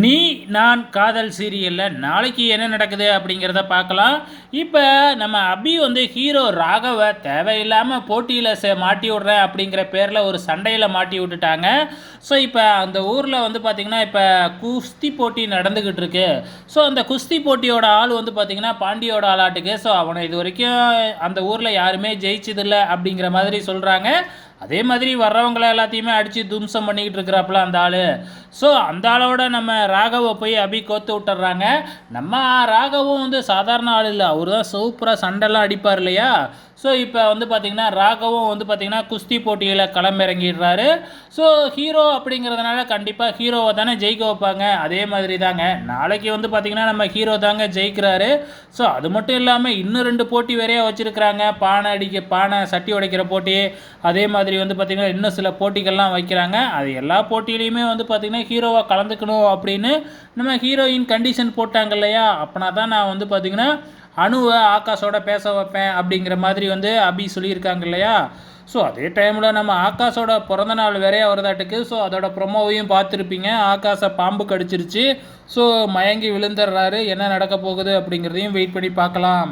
நீ நான் காதல் சீரியலில் நாளைக்கு என்ன நடக்குது அப்படிங்கிறத பார்க்கலாம். இப்போ நம்ம அபி வந்து ஹீரோ ராகவை தேவையில்லாமல் போட்டியில் சே மாட்டி விட்றேன் அப்படிங்கிற பேரில் ஒரு சண்டையில் மாட்டி விட்டுட்டாங்க. ஸோ இப்போ அந்த ஊரில் வந்து பார்த்திங்கன்னா இப்போ குஸ்தி போட்டி நடந்துக்கிட்டு இருக்கு. ஸோ அந்த குஸ்தி போட்டியோட ஆள் வந்து பார்த்திங்கன்னா பாண்டியோட ஆளாட்டுக்கு. ஸோ அவனை இது வரைக்கும் அந்த ஊரில் யாருமே ஜெயிச்சதில்லை அப்படிங்கிற மாதிரி சொல்கிறாங்க அதே மாதிரி வர்றவங்கள எல்லாத்தையுமே அடித்து தும்சம் பண்ணிக்கிட்டு இருக்கிறாப்புல அந்த ஆள். ஸோ அந்த ஆளோட நம்ம ராகவை போய் அபி கோத்து விட்டுறாங்க. நம்ம ராகவும் வந்து சாதாரண ஆள் இல்லை. அவர் தான் சூப்பராக சண்டைலாம் அடிப்பார் இல்லையா? ஸோ இப்போ வந்து பார்த்திங்கன்னா ராகவும் வந்து பார்த்திங்கன்னா குஸ்தி போட்டியில் களமிறங்கிடுறாரு. ஸோ ஹீரோ அப்படிங்கிறதுனால கண்டிப்பாக ஹீரோவை தானே ஜெயிக்க வைப்பாங்க. அதே மாதிரி தாங்க. நாளைக்கு வந்து பார்த்திங்கன்னா நம்ம ஹீரோ தாங்க ஜெயிக்கிறாரு. ஸோ அது மட்டும் இல்லாமல் இன்னும் ரெண்டு போட்டி வேறையாக வச்சுருக்கிறாங்க. பானை அடிக்க பானை சட்டி உடைக்கிற போட்டி. அதே மாதிரி வந்து பார்த்திங்கன்னா இன்னும் சில போட்டிகள்லாம் வைக்கிறாங்க. அது எல்லா போட்டியிலையுமே வந்து பார்த்திங்கன்னா ஹீரோவாக கலந்துக்கணும் அப்படின்னு நம்ம ஹீரோயின் கண்டிஷன் போட்டாங்க இல்லையா? அப்போனா தான் நான் வந்து பார்த்திங்கன்னா அணுவை ஆகாஷோட பேச வைப்பேன் அப்படிங்கிற மாதிரி வந்து அபி சொல்லியிருக்காங்க இல்லையா? ஸோ அதே டைமில் நம்ம ஆகாஷோட பிறந்தநாள் வேறையாக வருதாட்டுக்கு. ஸோ அதோட ப்ரொமோவையும் பார்த்துருப்பீங்க. ஆகாஷை பாம்பு கடிச்சிருச்சு. ஸோ மயங்கி விழுந்துடுறாரு. என்ன நடக்க போகுது அப்படிங்கிறதையும் வெயிட் பண்ணி பார்க்கலாம்.